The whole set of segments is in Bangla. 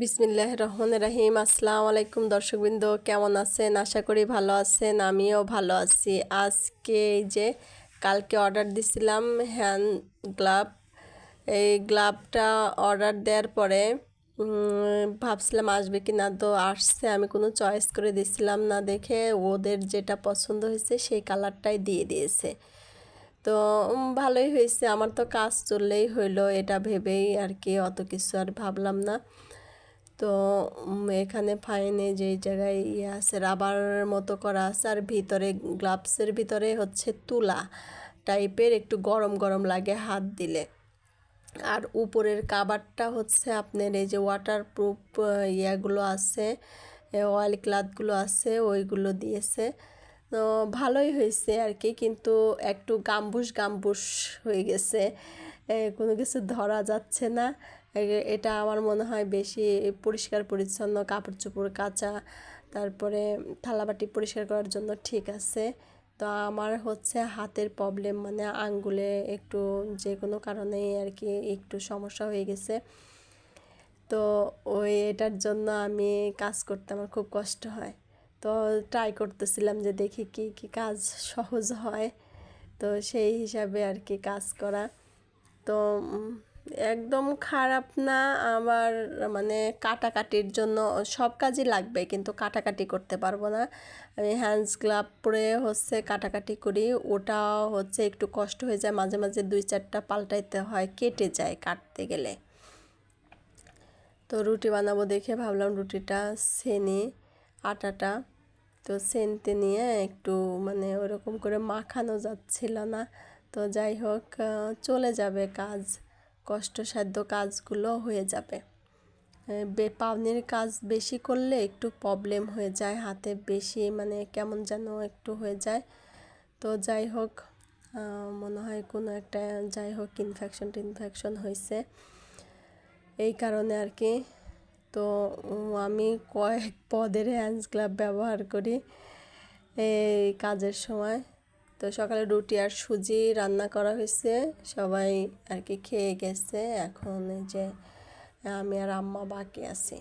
বিসমিল্লাহ রহমান রাহিম। আসসালামু আলাইকুম দর্শকবৃন্দ, কেমন আছেন? আশা করি ভালো আছেন, আমিও ভালো আছি। আজকে এই যে কালকে অর্ডার দিছিলাম হ্যান্ড গ্লাভ। এই গ্লাভটা অর্ডার দেওয়ার পরে ভাবছিলাম আসবে কি না তো আসছে, আমি কোনো চয়েস করে দিছিলাম না দেখে ওদের যেটা পছন্দ হয়েছে সেই কালারটাই দিয়ে দিয়েছে। তো ভালোই হয়েছে, আমার তো কাজ চললেই হইল, এটা ভেবেই আর কি অত কিছু আর ভাবলাম না। তো এখানে ফাইনে যেই জায়গায় ইয়ে আছে, রাবার মতো করা আছে, আর ভিতরে গ্লাভসের ভিতরে হচ্ছে তুলা টাইপের একটু গরম গরম লাগে হাত দিলে। আর উপরের কাবারটা হচ্ছে আপনার এই যে ওয়াটার প্রুফ ইয়াগুলো আছে অয়েল ক্লাথগুলো আছে, ওইগুলো দিয়েছে। তো, ভালোই হয়েছে আর কি, কিন্তু একটু গাম্বুস গাম্বুস হয়ে গেছে। কোনো কিছু ধরা যাচ্ছে না। এটা আমার মনে হয় বেশি পরিষ্কার, পরিচ্ছন্ন কাপড় চোপড় কাচা, তারপরে থালাবাটি পরিষ্কার করার জন্য ঠিক আছে। তো আমার হচ্ছে হাতের প্রবলেম মানে আঙ্গুলে একটু যে কোনো কারণেই আর কি একটু সমস্যা হয়ে গেছে। তো ওই এটার জন্য আমি কাজ করতে আমার খুব কষ্ট হয়। তো ট্রাই করতেছিলাম যে দেখি কি কি কাজ সহজ হয়। তো সেই হিসাবে আর কি কাজ করা। তো একদম খারাপ না আবার মানে কাটাকাটির জন্য সব কাজই লাগবে, কিন্তু কাটাকাটি করতে পারব না। আমি হ্যান্ডস গ্লাভ পরে হচ্ছে কাটাকাটি করি, ওটা হচ্ছে একটু কষ্ট হয়ে যায়, মাঝে মাঝে দুই চারটা পাল্টাইতে হয়, কেটে যায় কাটতে গেলে। তো রুটি বানাবো দেখে ভাবলাম রুটিটা সেনি, আটাটা। তো সেনতে নিয়ে একটু মানে ওরকম করে মাখানো যাচ্ছিল না। তো যাই হোক চলে যাবে কাজ। কষ্টসাধ্য কাজগুলো হয়ে যাবে। পাওনির কাজ বেশি করলে একটু প্রবলেম হয়ে যায়, হাতে বেশি মানে কেমন যেন একটু হয়ে যায়। তো যাই হোক মনে হয় কোনো একটা যাই হোক ইনফেকশন টিনফেকশন হয়েছে এই কারণে আর কি। তো আমি কয়েক পদের হ্যান্ডস গ্লাভ ব্যবহার করি, এই কাজের সময়। তো সকালে রুটি আর সুজি রান্না করা হয়েছে। সবাই আর কি খেয়ে গেছে। এখন যে, আমি আর আম্মা বাকি আছি।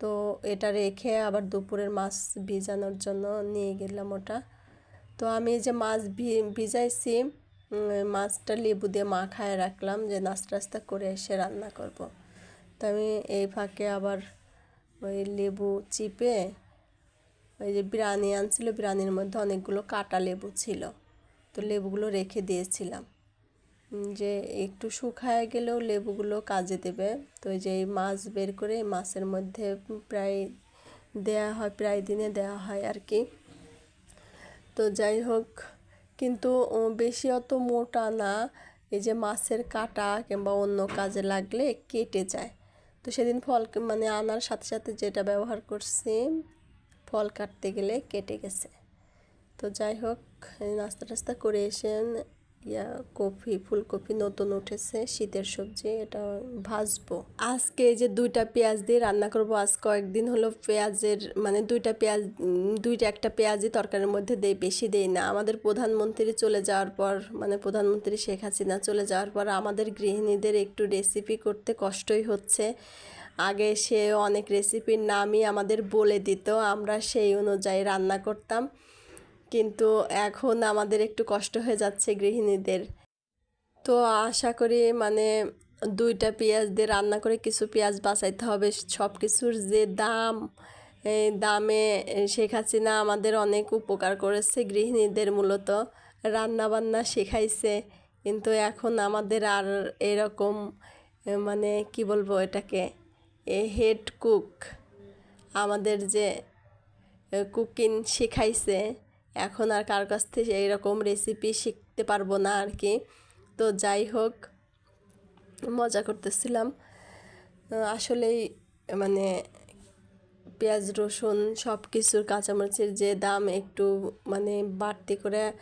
তো এটা রেখে আবার দুপুরের মাছ ভিজানোর জন্য নিয়ে গেলাম ওটা। তো আমি যে মাছ ভিজাইছি মাছটা লেবু দিয়ে মাখায় রাখলাম যে নাস্তা টাস্তা করে এসে রান্না করব। তো আমি এই ফাঁকে আবার ওই লেবু চিপে, ওই যে বিরিয়ানি আনছিল, বিরিয়ানির মধ্যে অনেকগুলো কাটা লেবু ছিল। তো লেবুগুলো রেখে দিয়েছিলাম। যে একটু শুকায় গেলেও লেবুগুলো কাজে দেবে। তো যে এই মাছ বের করে মাছের মধ্যে প্রায় দেয়া হয়, প্রায় দিনে দেয়া হয় আর কি। তো যাই হোক, কিন্তু বেশি অত মোটা না। এই যে মাছের কাটা কিংবা অন্য কাজে লাগলে কেটে যায়। তো সেদিন ফল মানে আনার সাথে সাথে যেটা ব্যবহার করছি, ফল কাটতে গেলে কেটে গেছে। তো যাই হোক নাস্তা টাস্তা করে এসে, ইয়া, কফি, ফুলকপি নতুন উঠেছে, শীতের সবজি, এটা ভাজবো। আজকে যে দুইটা পেঁয়াজ দিয়ে রান্না করব, আজ কয়েকদিন হলো পেঁয়াজের মানে দুইটা পেঁয়াজ দুইটা একটা পেঁয়াজই তরকারির মধ্যে দেই, বেশি দেই না। আমাদের প্রধানমন্ত্রী চলে যাওয়ার পর মানে প্রধানমন্ত্রী শেখ হাসিনা চলে যাওয়ার পর, আমাদের গৃহিণীদের একটু রেসিপি করতে কষ্টই হচ্ছে। আগে সে অনেক রেসিপির নামই আমাদের বলে দিত, আমরা সেই অনুযায়ী রান্না করতাম। কিন্তু এখন আমাদের একটু কষ্ট হয়ে যাচ্ছে গৃহিণীদের। তো আশা করি মানে দুইটা পেঁয়াজ দিয়ে রান্না করে কিছু পেঁয়াজ বাঁচাইতে হবে। সব কিছুর যে দাম দামে শেখ হাসিনা আমাদের অনেক উপকার করেছে গৃহিণীদের মূলত। রান্না বান্না শেখাইছে, কিন্তু এখন আমাদের আর এরকম মানে কি বলব এটাকে, এ হেড কুক আমাদের যে কুকিং শেখাইছে। এখন আর কার কাছ থেকে এইরকম রেসিপি শিখতে পারব না আর কি। তো যাই হোক, মজা করতেছিলাম। আসলেই মানে পেঁয়াজ, রসুন সব কিছুর কাঁচামরিচের যে দাম একটু মানে বাড়তি করে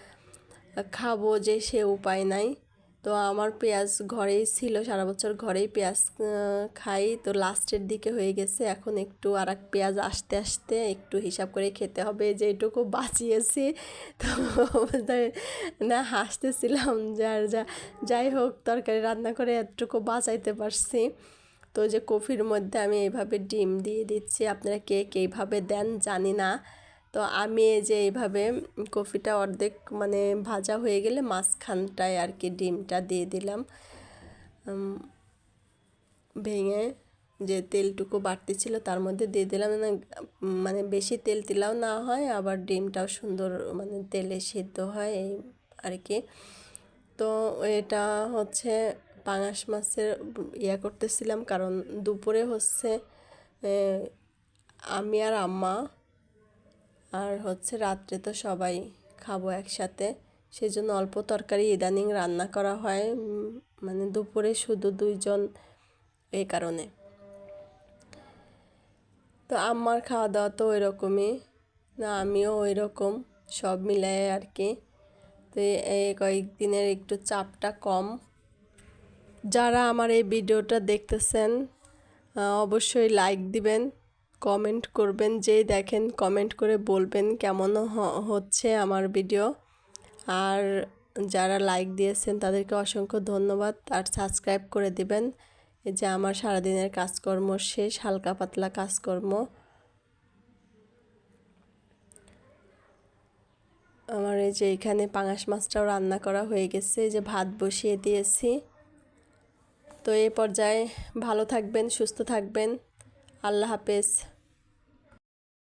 খাব যে সে উপায় নাই। তো আমার পেঁয়াজ ঘরেই ছিল, সারা বছর ঘরেই পেঁয়াজ খাই। তো লাস্টের দিকে হয়ে গেছে, এখন একটু আর এক পেঁয়াজ আসতে আসতে একটু হিসাব করে খেতে হবে যে এটুকু বাঁচিয়েছি। তো না, হাসতেছিলাম যার যা, যাই হোক, তরকারি রান্না করে এতটুকু বাঁচাইতে পারছি। তো যে কফির মধ্যে আমি এইভাবে ডিম দিয়ে দিচ্ছি, আপনারা কে কীভাবে দেন জানি না। তো আমি এই যে এইভাবে কফিটা অর্ধেক মানে ভাজা হয়ে গেলে মাঝখানটায় আর কি ডিমটা দিয়ে দিলাম। ভেঙে যে তেলটুকু বাড়তি ছিল তার মধ্যে দিয়ে দিলাম। মানে বেশি তেল তেলাও না হয়, আবার ডিমটাও সুন্দর মানে তেলে সিদ্ধ হয় এই আর কি। তো এটা হচ্ছে পাঙাশ মাছের ইয়া করতেছিলাম, কারণ দুপুরে হচ্ছে আমি আর আম্মা আর হচ্ছে রাত্রে তো সবাই খাব একসাথে। সেই জন্য অল্প তরকারি ইদানিং রান্না করা হয় মানে দুপুরে শুধু দুইজন এই কারণে। তো আমার খাওয়া দাওয়া তো ওই রকমই না আমিও ওই রকম সব মিলায়ে আর কি। তো এই- এই কয়েকদিনের একটু চাপটা কম। যারা আমার এই ভিডিওটা দেখতেছেন অবশ্যই লাইক দিবেন। কমেন্ট করবেন, যেই দেখেন কমেন্ট করে বলবেন কেমন হচ্ছে আমার ভিডিও। আর যারা লাইক দিয়েছেন তাদেরকে অসংখ্য ধন্যবাদ। আর সাবস্ক্রাইব করে দিবেন। এই যে আমার সারাদিনের কাজকর্ম শেষ, হালকা পাতলা কাজকর্ম। আমার এই যে এখানে পাঙাশ মাছটাও রান্না করা হয়ে গেছে। যে ভাত বসিয়ে দিয়েছি। তো এই পর্যায়ে ভালো থাকবেন, সুস্থ থাকবেন। আল্লাহ হাফেজ।